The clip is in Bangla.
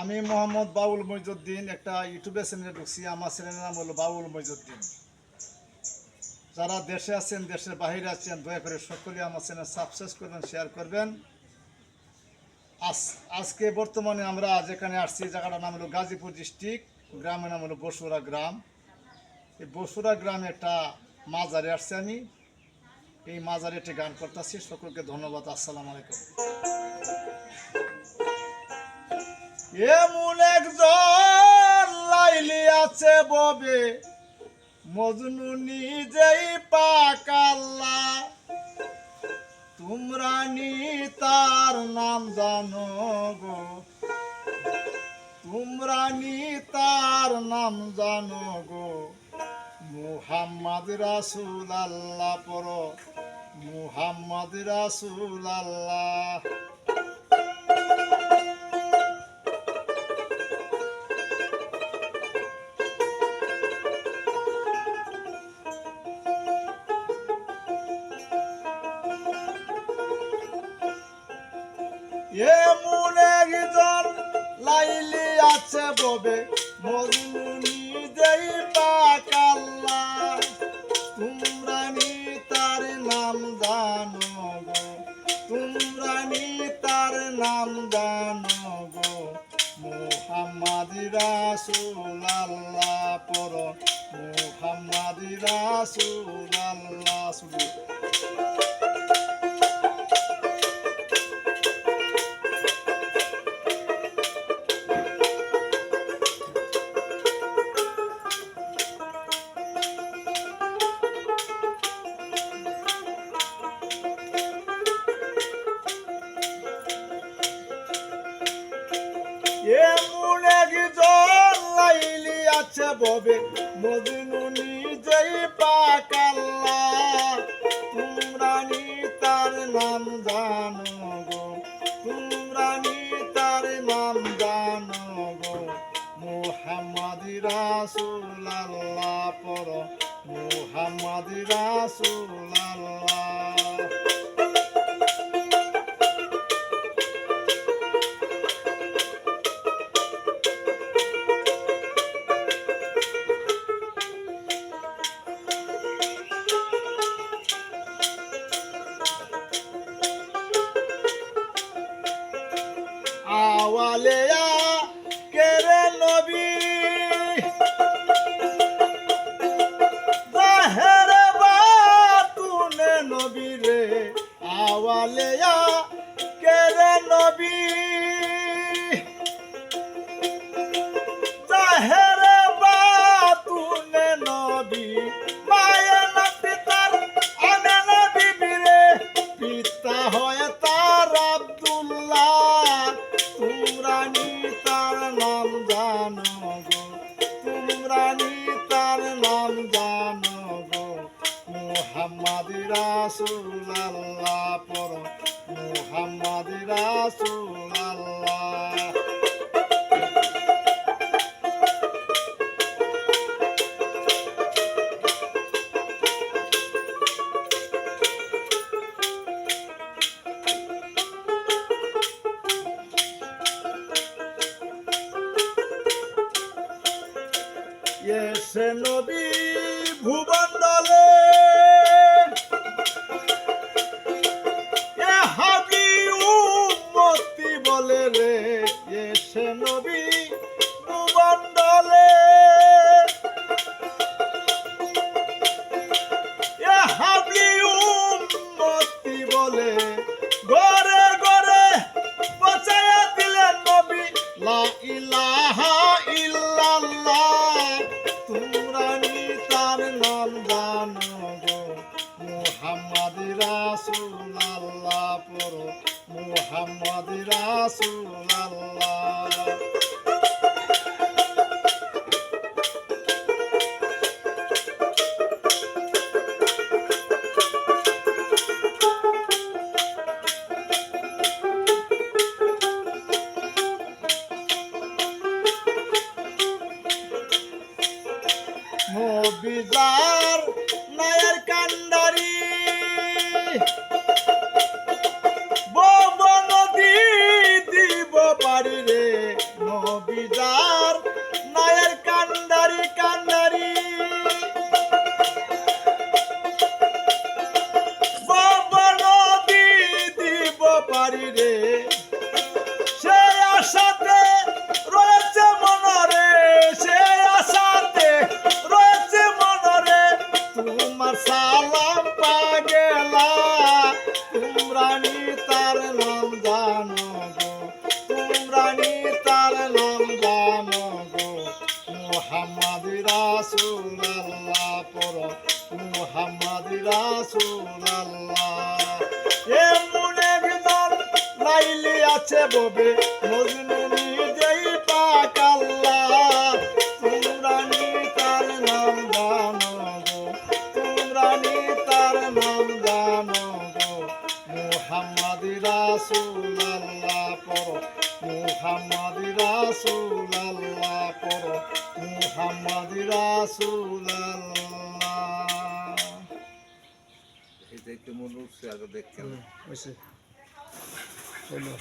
আমি মোহাম্মদ বাউল মইজুদ্দিন একটা ইউটিউবে চ্যানেলে ঢুকছি, আমার চ্যানেলের নাম হলো বাউল মইজুদ্দিন। যারা দেশে আছেন, দেশের বাইরে আছেন, দয়া করে সকলে আমার চ্যানেল সাবস্ক্রাইব করবেন শেয়ার করবেন। আজ, আজকে বর্তমানে আমরা যেখানে আসছি, জায়গাটার নাম হলো গাজীপুর ডিস্ট্রিক্ট গ্রামের নাম হলো বসুরা গ্রাম। এই বসুরা গ্রামে একটা মাজারে আসছি আমি। এই মাজারে একটি গান করতেছি, সকলকে ধন্যবাদ, আসসালামু আলাইকুম। এমন একজন লাইলি আছে ববে। মজনু নিজেই পাকাল্লা তোমরা নি তার নাম জানো গো। তোমরা নি তার নাম জানো গো। মুহাম্মদ রাসুল আল্লাহ পর মুহাম্মদ রাসুল আল্লাহ এমন একজন লাইলি আছে ববে মজনু নিজেই পাকাল্লা তোমরা নি তার নাম জানো গো, তোমরা নি তার নাম জানো গো। মুহাম্মাদ রাসূল আল্লাহ পর মুহাম্মাদ রাসূল আল্লাহ এমন একজন লাইলি আছে ববে মজনু নিজেই পাকাল্লা। তোমরা নি তার নাম জানো গো, তোমরা নি তার নাম জানো গো। মুহাম্মদ রাসূলুল্লাহ পর মুহাম্মদ রাসূল আল্লাহ আওয়ালেয়া কেরে নবী? জাহের বা তুনে নবী রে আওয়ালেয়া নি তার নাম জানো গো। মুহাম্মদ রাসূল আল্লাহ পর। মুহাম্মদ রাসূল এসে নবী ভুবন্দলে। হাবি উম্মতি বলে রে, এসে নবী ভুবন্দলে। হাবি উম্মতি বলে গরে গরে বাঁচাইয়া দিলেন নবী, লা ইলাহা মুহাম্মদ রাসূল আল্লাহ নবিজার নায়ের কান্ডারি রাসূলুল্লাহ এমন একদল লাইলি আছে ববে, মজনু নিজেই পাক আল্লাহ। তার নাম জানো গো তার নাম জানো গো। মুহাম্মদ রাসূলুল্লাহ পর মুহাম্মদ রাসূলুল্লাহ পর মুহাম্মদ রাসূলুল্লাহ। একটু মনে উঠছে আগে হলো